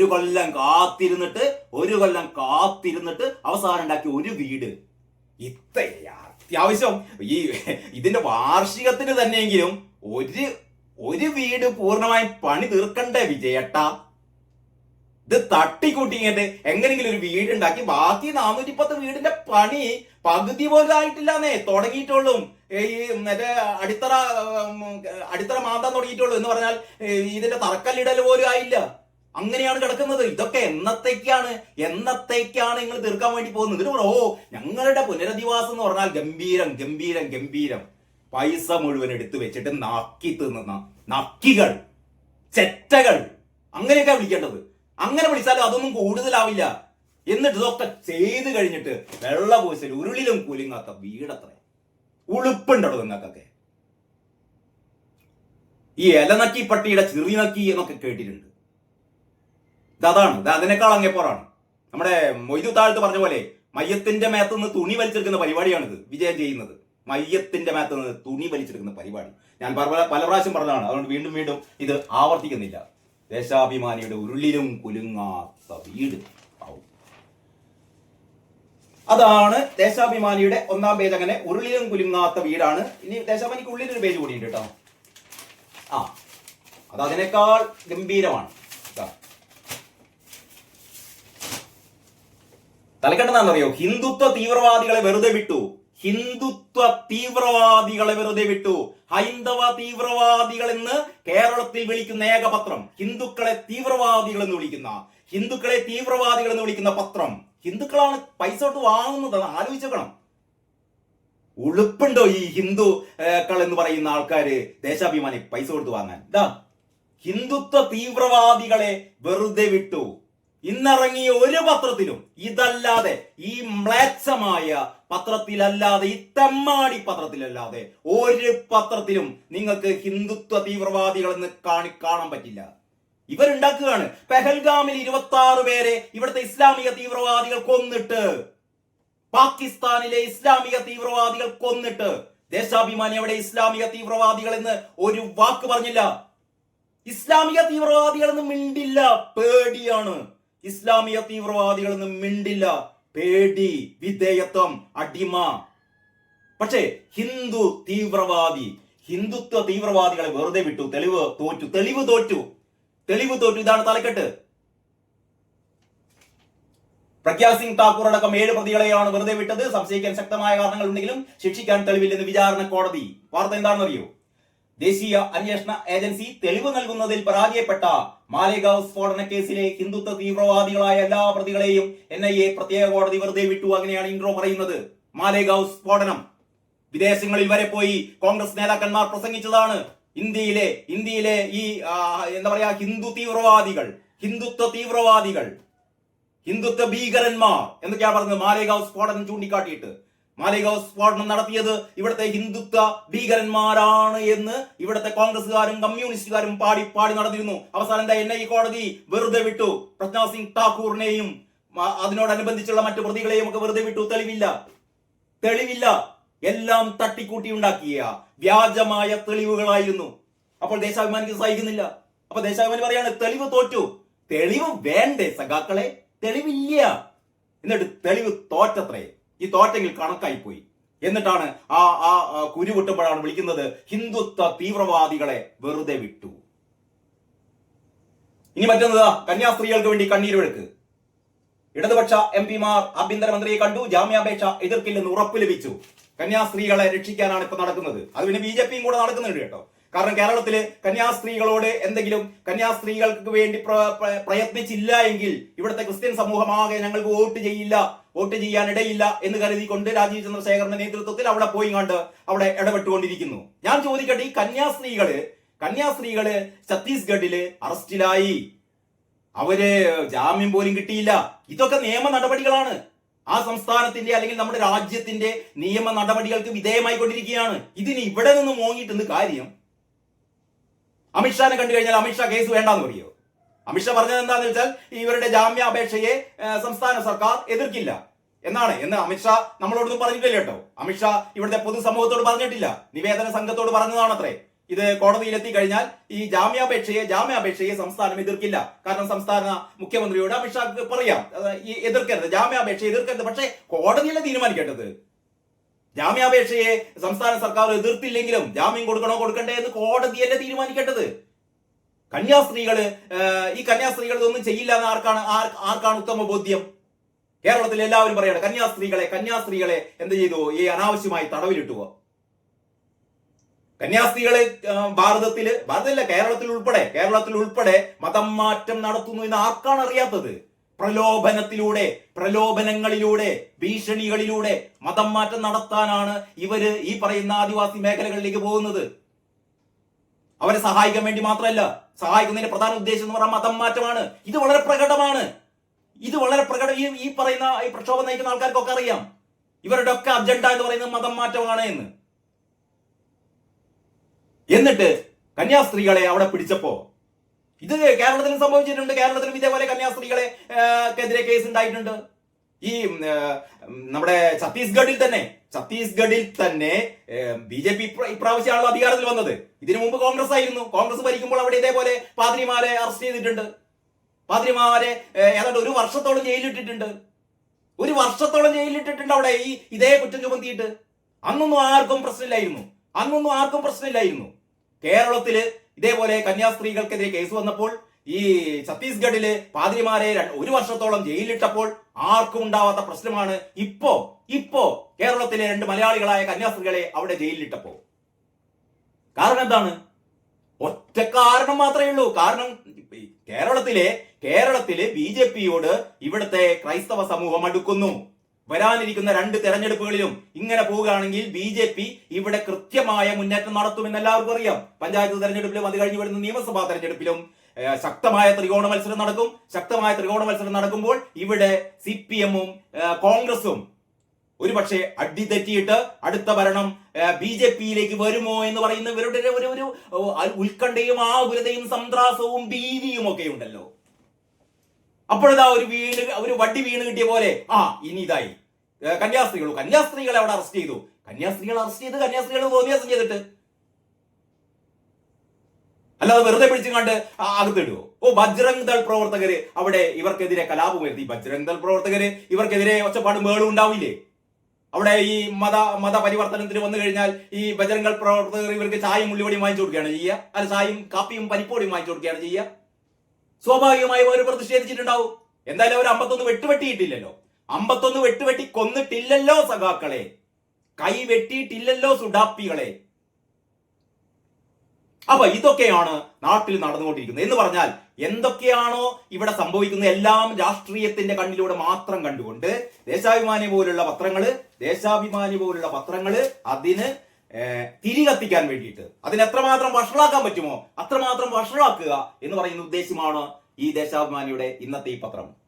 ഒരു കൊല്ലം കാത്തിരുന്നിട്ട് ഒരു കൊല്ലം കാത്തിരുന്നിട്ട് അവസാനം ഉണ്ടാക്കിയ ഒരു വീട്. ഇത്ര അത്യാവശ്യം. ഈ ഇതിന്റെ വാർഷികത്തിന് തന്നെയെങ്കിലും ഒരു ഒരു വീട് പൂർണമായും പണി തീർക്കണ്ടേ വിജയട്ട? ഇത് തട്ടിക്കൂട്ടിങ്ങട്ട് എങ്ങനെങ്കിലും ഒരു വീടുണ്ടാക്കി ബാക്കി നാനൂറ്റി പത്ത് വീടിന്റെ പണി പകുതി പോലും ആയിട്ടില്ലാന്നേ തുടങ്ങിയിട്ടുള്ളൂ. ഈ മറ്റേ അടിത്തറ അടിത്തറ മാന്താൻ തുടങ്ങിയിട്ടുള്ളൂ എന്ന് പറഞ്ഞാൽ ഇതിന്റെ തറക്കല്ലിടൽ പോലും ആയില്ല. അങ്ങനെയാണ് കിടക്കുന്നത്. ഇതൊക്കെ എന്നത്തേക്കാണ്? എന്നത്തേക്കാണ് നിങ്ങൾ തീർക്കാൻ വേണ്ടി പോകുന്നത്? ഇതിന് ഓ ഞങ്ങളുടെ പുനരധിവാസം എന്ന് പറഞ്ഞാൽ ഗംഭീരം ഗംഭീരം ഗംഭീരം. പൈസ മുഴുവൻ എടുത്തു വെച്ചിട്ട് നാക്കി തിന്നുന്ന നക്കികൾ ചെറ്റകൾ. അങ്ങനെയൊക്കെ വിളിക്കേണ്ടത്. അങ്ങനെ വിളിച്ചാലും അതൊന്നും കൂടുതലാവില്ല. എന്നിട്ട് ഇതൊക്കെ ചെയ്ത് കഴിഞ്ഞിട്ട് വെള്ള പൂശൽ ഉരുളിലും കുലുങ്ങാത്ത വീടത്ര. ഉളുപ്പുണ്ടോ നിങ്ങൾക്കൊക്കെ. ഈ ഇലനക്കി പട്ടിയുടെ ചെറിയ നക്കി എന്നൊക്കെ കേട്ടിട്ടുണ്ട്. അതാണ്. ഇത് അതിനേക്കാൾ അങ്ങേപ്പോറാണ് നമ്മുടെ മൊയ്തു താഴ്ത്ത് പറഞ്ഞ പോലെ മയ്യത്തിന്റെ മേത്ത് നിന്ന് തുണി വലിച്ചെടുക്കുന്ന പരിപാടിയാണിത്. വിജയം ചെയ്യുന്നത്. മയ്യത്തിന്റെ മേത്ത് നിന്ന് തുണി വലിച്ചെടുക്കുന്ന പരിപാടി. ഞാൻ പല പല പ്രാവശ്യം പറഞ്ഞതാണ്. അതുകൊണ്ട് വീണ്ടും വീണ്ടും ഇത് ആവർത്തിക്കുന്നില്ല. ദേശാഭിമാനിയുടെ ഉരുളിലും കുലുങ്ങാത്ത വീട്. അതാണ് ദേശാഭിമാനിയുടെ ഒന്നാം പേജ്. അങ്ങനെ ഉരുളിലും കുലുങ്ങാത്ത വീടാണ്. ഇനി ദേശാഭിമാനിക്ക് ഉള്ളിലൊരു പേജ് കൂടിയുണ്ട് കേട്ടോ. ആ. അത് അതിനേക്കാൾ ഗംഭീരമാണ് ഇതാ. തലക്കെട്ടെന്താണെന്നറിയോ? ഹിന്ദുത്വ തീവ്രവാദികളെ വെറുതെ വിട്ടു. ഹിന്ദുത്വ തീവ്രവാദികളെ വെറുതെ വിട്ടു. ഹൈന്ദവ തീവ്രവാദികൾ എന്ന് കേരളത്തിൽ വിളിക്കുന്ന ഏക പത്രം ഹിന്ദുക്കളെ തീവ്രവാദികൾ എന്ന് വിളിക്കുന്ന ഹിന്ദുക്കളെ തീവ്രവാദികൾ എന്ന് വിളിക്കുന്ന പത്രം. ഹിന്ദുക്കളാണ് പൈസ തൊട്ട് വാങ്ങുന്നത്. ആലോചിച്ചേക്കണം ഉളുപ്പുണ്ടോ ഈ ഹിന്ദുക്കൾ എന്ന് പറയുന്ന ആൾക്കാര് ദേശാഭിമാനി പൈസ കൊടുത്ത് വാങ്ങാൻ? ഇതാ. ഹിന്ദുത്വ തീവ്രവാദികളെ വെറുതെ വിട്ടു. ഇന്നിറങ്ങിയ ഒരു പത്രത്തിലും ഇതല്ലാതെ ഈ മ്ലേച്ഛമായ പത്രത്തിലല്ലാതെ ഈ തെമ്മാടി പത്രത്തിലല്ലാതെ ഒരു പത്രത്തിലും നിങ്ങൾക്ക് ഹിന്ദുത്വ തീവ്രവാദികൾ എന്ന് കാണി കാണാൻ പറ്റില്ല. ഇവരുണ്ടാക്കുകയാണ്. പെഹൽഗാമിൽ ഇരുപത്തി ആറ് പേരെ ഇവിടുത്തെ ഇസ്ലാമിക തീവ്രവാദികൾ കൊന്നിട്ട് പാകിസ്ഥാനിലെ ഇസ്ലാമിക തീവ്രവാദികൾ കൊന്നിട്ട് ദേശാഭിമാനി അവിടെ ഇസ്ലാമിക തീവ്രവാദികൾ എന്ന് ഒരു വാക്ക് പറഞ്ഞില്ല. ഇസ്ലാമിക തീവ്രവാദികൾ എന്ന് മിണ്ടില്ല. പേടിയാണ്. ഇസ്ലാമിക തീവ്രവാദികളൊന്നും മിണ്ടില്ല. പേടി വിധേയത്വം അടിമ. പക്ഷേ ഹിന്ദു തീവ്രവാദി ഹിന്ദുത്വ തീവ്രവാദികളെ വെറുതെ വിട്ടു. തെളിവ് തോറ്റു. തെളിവ് തോറ്റു. തെളിവ് തോറ്റു. ഇതാണ് തലക്കെട്ട്. പ്രഗ്യാ സിംഗ് താക്കൂർ അടക്കം ഏഴ് പ്രതികളെയാണ് വെറുതെ വിട്ടത്. സംശയിക്കാൻ ശക്തമായ കാരണങ്ങൾ ഉണ്ടെങ്കിലും ശിക്ഷിക്കാൻ തെളിവില്ലെന്ന് വിചാരണ കോടതി. വാർത്ത എന്താണെന്നറിയോ? ദേശീയ അന്വേഷണ ഏജൻസി തെളിവ് നൽകുന്നതിൽ പരാജയപ്പെട്ട മാലേഗാവ് സ്ഫോടന കേസിലെ ഹിന്ദുത്വ തീവ്രവാദികളായ എല്ലാ പ്രതികളെയും എൻ ഐ എ പ്രത്യേക കോടതി വെറുതെ വിട്ടു. അങ്ങനെയാണ് ഇൻട്രോ പറയുന്നത്. മാലേഗാവ് സ്ഫോടനം. വിദേശങ്ങളിൽ വരെ പോയി കോൺഗ്രസ് നേതാക്കന്മാർ പ്രസംഗിച്ചതാണ്. ഇന്ത്യയിലെ ഇന്ത്യയിലെ ഈ എന്താ പറയാ ഹിന്ദു തീവ്രവാദികൾ ഹിന്ദുത്വ തീവ്രവാദികൾ ഹിന്ദുത്വ ഭീകരന്മാർ എന്നൊക്കെയാ പറഞ്ഞത് മാലേഗാവ് സ്ഫോടനം ചൂണ്ടിക്കാട്ടിയിട്ട്. മാലേഗാവ് സ്ഫോടനം നടത്തിയത് ഇവിടുത്തെ ഹിന്ദുത്വ ഭീകരന്മാരാണ് എന്ന് ഇവിടുത്തെ കോൺഗ്രസുകാരും കമ്മ്യൂണിസ്റ്റുകാരും പാടി പാടി നടന്നിരുന്നു. അവസാനം എൻ ഐ കോടതി വെറുതെ വിട്ടു. പ്രജ്ഞാ സിംഗ് ഠാക്കൂറിനെയും അതിനോടനുബന്ധിച്ചുള്ള മറ്റു പ്രതികളെയും ഒക്കെ വെറുതെ വിട്ടു. തെളിവില്ല. തെളിവില്ല. എല്ലാം തട്ടിക്കൂട്ടി ഉണ്ടാക്കിയ വ്യാജമായ തെളിവുകളായിരുന്നു. അപ്പോൾ ദേശാഭിമാനിക്ക് സഹിക്കുന്നില്ല. അപ്പൊ ദേശാഭിമാനി പറയാണ് തെളിവ് തോറ്റു. തെളിവ് വേണ്ടേ സഖാക്കളെ? തെളിവില്ല. എന്നിട്ട് തെളിവ് തോറ്റത്രേ. ഈ തോറ്റെങ്കിൽ കണക്കായി പോയി എന്നിട്ടാണ് ആ ആ കുരുവിട്ടുമ്പോഴാണ് വിളിക്കുന്നത് ഹിന്ദുത്വ തീവ്രവാദികളെ വെറുതെ വിട്ടു. ഇനി മറ്റൊന്നത് കന്യാസ്ത്രീകൾക്ക് വേണ്ടി കണ്ണീരൊഴുക്ക്. ഇടതുപക്ഷ എം പിമാർ ആഭ്യന്തരമന്ത്രിയെ കണ്ടു ജാമ്യാപേക്ഷ എതിർക്കില്ലെന്ന് ഉറപ്പ് ലഭിച്ചു. കന്യാസ്ത്രീകളെ രക്ഷിക്കാനാണ് ഇപ്പൊ നടക്കുന്നത്. അത് പിന്നെ ബി ജെ പിയും കൂടെ നടക്കുന്നുണ്ട് കേട്ടോ. കാരണം കേരളത്തിൽ കന്യാസ്ത്രീകളോട് എന്തെങ്കിലും കന്യാസ്ത്രീകൾക്ക് വേണ്ടി പ്ര- പ്ര- പ്രയത്നിച്ചില്ല എങ്കിൽ ഇവിടുത്തെ ക്രിസ്ത്യൻ സമൂഹമാകെ ഞങ്ങൾക്ക് വോട്ട് ചെയ്യില്ല വോട്ട് ചെയ്യാൻ ഇടയില്ല എന്ന് കരുതിക്കൊണ്ട് രാജീവ് ചന്ദ്രശേഖരന്റെ നേതൃത്വത്തിൽ അവിടെ പോയി കണ്ട് അവിടെ ഇടപെട്ടുകൊണ്ടിരിക്കുന്നു. ഞാൻ ചോദിക്കട്ടെ ഈ കന്യാസ്ത്രീകൾ കന്യാസ്ത്രീകൾ ഛത്തീസ്ഗഡിൽ അറസ്റ്റിലായി. അവർ ജാമ്യം പോലും കിട്ടിയില്ല. ഇതൊക്കെ നിയമ നടപടികളാണ്. ആ സംസ്ഥാനത്തിന്റെ അല്ലെങ്കിൽ നമ്മുടെ രാജ്യത്തിന്റെ നിയമ നടപടികൾക്ക് വിധേയമായി കൊണ്ടിരിക്കുകയാണ് ഇതിന് ഇവിടെ നിന്ന് മോങ്ങിയിട്ടുണ്ട് കാര്യം? അമിത്ഷാനെ കണ്ടു കഴിഞ്ഞാൽ അമിത്ഷാ കേസ് വേണ്ടാന്ന് പറയോ? അമിത്ഷാ പറഞ്ഞത് എന്താന്ന് വെച്ചാൽ ഇവരുടെ ജാമ്യാപേക്ഷയെ സംസ്ഥാന സർക്കാർ എതിർക്കില്ല. എന്നാണ്? എന്ന് അമിത്ഷാ നമ്മളോടൊന്നും പറഞ്ഞിട്ടില്ല കേട്ടോ. അമിത്ഷാ ഇവിടുത്തെ പൊതുസമൂഹത്തോട് പറഞ്ഞിട്ടില്ല. നിവേദന സംഘത്തോട് പറഞ്ഞതാണത്രേ. ഇത് കോടതിയിലെത്തി കഴിഞ്ഞാൽ ഈ ജാമ്യാപേക്ഷയെ ജാമ്യാപേക്ഷയെ സംസ്ഥാനം എതിർക്കില്ല. കാരണം സംസ്ഥാന മുഖ്യമന്ത്രിയോട് അമിത്ഷാ പറയാം. ഈ എതിർക്കരുത് ജാമ്യാപേക്ഷ എതിർക്കരുത്. പക്ഷേ കോടതിയിലെ തീരുമാനിക്കേണ്ടത്? ജാമ്യാപേക്ഷയെ സംസ്ഥാന സർക്കാർ എതിർത്തില്ലെങ്കിലും ജാമ്യം കൊടുക്കണോ കൊടുക്കണ്ടേ എന്ന് കോടതിയല്ലേ തീരുമാനിക്കേണ്ടത്? കന്യാസ്ത്രീകൾ ഈ കന്യാസ്ത്രീകൾ ഇതൊന്നും ചെയ്യില്ല എന്ന് ആർക്കാണ് ആർക്കാണ് ഉത്തമ ബോധ്യം? കേരളത്തിൽ എല്ലാവരും പറയണം കന്യാസ്ത്രീകളെ കന്യാസ്ത്രീകളെ എന്ത് ചെയ്തു? ഈ അനാവശ്യമായി തടവിലിട്ടുക കന്യാസ്ത്രീകളെ ഭാരതത്തിൽ ഭാരതത്തില്ല കേരളത്തിൽ ഉൾപ്പെടെ കേരളത്തിൽ ഉൾപ്പെടെ മതം മാറ്റം നടത്തുന്നു എന്ന് ആർക്കാണ് അറിയാത്തത്? പ്രലോഭനത്തിലൂടെ പ്രലോഭനങ്ങളിലൂടെ ഭീഷണികളിലൂടെ മതം മാറ്റം നടത്താനാണ് ഇവർ ഈ പറയുന്ന ആദിവാസി മേഖലകളിലേക്ക് പോകുന്നത്. അവരെ സഹായിക്കാൻ വേണ്ടി മാത്രമല്ല സഹായിക്കുന്നതിന്റെ പ്രധാന ഉദ്ദേശം എന്ന് പറഞ്ഞാൽ മതം മാറ്റമാണ്. ഇത് വളരെ പ്രകടമാണ്. ഇത് വളരെ പ്രകടം ഈ ഈ പറയുന്ന ഈ പ്രക്ഷോഭം നയിക്കുന്ന ആൾക്കാർക്കൊക്കെ അറിയാം. ഇവരുടെ ഒക്കെ അജണ്ട എന്ന് പറയുന്നത് മതം മാറ്റമാണ് എന്ന്. എന്നിട്ട് കന്യാസ്ത്രീകളെ അവിടെ പിടിച്ചപ്പോ ഇത് കേരളത്തിലും സംഭവിച്ചിട്ടുണ്ട്. കേരളത്തിലും ഇതേപോലെ കന്യാസ്ത്രീകളെ എതിരെ കേസ് ഉണ്ടായിട്ടുണ്ട്. ഈ നമ്മുടെ ഛത്തീസ്ഗഡിൽ തന്നെ ഛത്തീസ്ഗഡിൽ തന്നെ ബി ജെ പി ഇപ്രാവശ്യമാണല്ലോ അധികാരത്തിൽ വന്നത്. ഇതിനു മുമ്പ് കോൺഗ്രസ് ആയിരുന്നു. കോൺഗ്രസ് ഭരിക്കുമ്പോൾ അവിടെ ഇതേപോലെ പാതിരിമാരെ അറസ്റ്റ് ചെയ്തിട്ടുണ്ട്. പാതിരിമാരെ ഏതാണ്ട് ഒരു വർഷത്തോളം ജയിലിട്ടിട്ടുണ്ട്. ഒരു വർഷത്തോളം ജയിലിട്ടിട്ടുണ്ട് അവിടെ ഈ ഇതേ കുറ്റം ചുമത്തിയിട്ട്. അന്നൊന്നും ആർക്കും പ്രശ്നമില്ലായിരുന്നു. അന്നൊന്നും ആർക്കും പ്രശ്നമില്ലായിരുന്നു. കേരളത്തിൽ ഇതേപോലെ കന്യാസ്ത്രീകൾക്കെതിരെ കേസ് വന്നപ്പോൾ ഈ ഛത്തീസ്ഗഡിൽ പാതിരിമാരെ ഒരു വർഷത്തോളം ജയിലിലിട്ടപ്പോൾ ആർക്കും ഉണ്ടാവാത്ത പ്രശ്നമാണ് ഇപ്പോ ഇപ്പോ കേരളത്തിലെ രണ്ട് മലയാളികളായ കന്യാസ്ത്രീകളെ അവിടെ ജയിലിലിട്ടപ്പോ കാരണം എന്താണ്? ഒറ്റ കാരണം മാത്രമേ ഉള്ളൂ. കാരണം കേരളത്തിലെ കേരളത്തിലെ ബി ജെ പിയോട് ഇവിടുത്തെ ക്രൈസ്തവ സമൂഹം അടുക്കുന്നു. വരാനിരിക്കുന്ന രണ്ട് തെരഞ്ഞെടുപ്പുകളിലും ഇങ്ങനെ പോവുകയാണെങ്കിൽ ബി ജെ പി ഇവിടെ കൃത്യമായ മുന്നേറ്റം നടത്തുമെന്ന് എല്ലാവർക്കും അറിയാം. പഞ്ചായത്ത് തെരഞ്ഞെടുപ്പിലും അത് കഴിഞ്ഞ് വരുന്ന നിയമസഭാ തെരഞ്ഞെടുപ്പിലും ശക്തമായ ത്രികോണ മത്സരം നടക്കും. ശക്തമായ ത്രികോണ മത്സരം നടക്കുമ്പോൾ ഇവിടെ സി പി എമ്മും കോൺഗ്രസും ഒരുപക്ഷെ അടി തെറ്റിയിട്ട് അടുത്ത ഭരണം ബി ജെ പിയിലേക്ക് വരുമോ എന്ന് പറയുന്ന ഇവരുടെ ഒരു- ഒരു ഉത്കണ്ഠയും ആകുലതയും സന്ത്രാസവും ഭീതിയും ഒക്കെ ഉണ്ടല്ലോ. അപ്പോഴതാ ഒരു വീണ് ഒരു വട്ടി വീണ് കിട്ടിയ പോലെ. ആ ഇനി ഇതായി. കന്യാസ്ത്രീകൾ കന്യാസ്ത്രീകളെ അവിടെ അറസ്റ്റ് ചെയ്തു. കന്യാസ്ത്രീകൾ അറസ്റ്റ് ചെയ്ത് കന്യാസ്ത്രീകൾ ഉപന്യാസം ചെയ്തിട്ട്. അല്ലാതെ വെറുതെ പിടിച്ചു കണ്ട് അകത്തിടുവോ? ഓ ബജ്രംഗ് ദൾ പ്രവർത്തകര് അവിടെ ഇവർക്കെതിരെ കലാപം വരുത്തി ബജ്രംഗ് ദൾ പ്രവർത്തകര് ഇവർക്കെതിരെ ഒച്ചപ്പാടും വേളും ഉണ്ടാവില്ലേ? അവിടെ ഈ മത മത പരിവർത്തനത്തിന് വന്നു കഴിഞ്ഞാൽ ഈ ബജ്രംഗ് ദൾ പ്രവർത്തകർ ഇവർക്ക് ചായയും ഉള്ളിവടിയും വാങ്ങിച്ചു കൊടുക്കുകയാണ് ചെയ്യുക. അല്ല ചായയും കാപ്പിയും പരിപ്പോടിയും വാങ്ങിച്ചു കൊടുക്കുകയാണ് ചെയ്യുക. സ്വാഭാവികമായി അവർ പ്രതിഷേധിച്ചിട്ടുണ്ടാവും. എന്തായാലും അവർ അമ്പത്തൊന്ന് വെട്ടുവെട്ടിയിട്ടില്ലല്ലോ. അമ്പത്തൊന്ന് വെട്ടുവെട്ടി കൊന്നിട്ടില്ലല്ലോ സഖാക്കളെ. കൈ വെട്ടിയിട്ടില്ലല്ലോ സുഡാപ്പികളെ. അപ്പൊ ഇതൊക്കെയാണ് നാട്ടിൽ നടന്നുകൊണ്ടിരിക്കുന്നത്. എന്ന് പറഞ്ഞാൽ എന്തൊക്കെയാണോ ഇവിടെ സംഭവിക്കുന്നത് എല്ലാം രാഷ്ട്രീയത്തിന്റെ കണ്ണിലൂടെ മാത്രം കണ്ടുകൊണ്ട് ദേശാഭിമാനി പോലുള്ള പത്രങ്ങൾ ദേശാഭിമാനി പോലുള്ള പത്രങ്ങൾ അതിന് ഏഹ്, തിരികത്തിക്കാൻ വേണ്ടിയിട്ട്. അതിന് എത്രമാത്രം വഷളാക്കാൻ പറ്റുമോ? അത്രമാത്രം വഷളാക്കുക എന്ന് പറയുന്ന ഉദ്ദേശമാണ് ഈ ദേശാഭിമാനിയുടെ ഇന്നത്തെ ഈ പത്രം.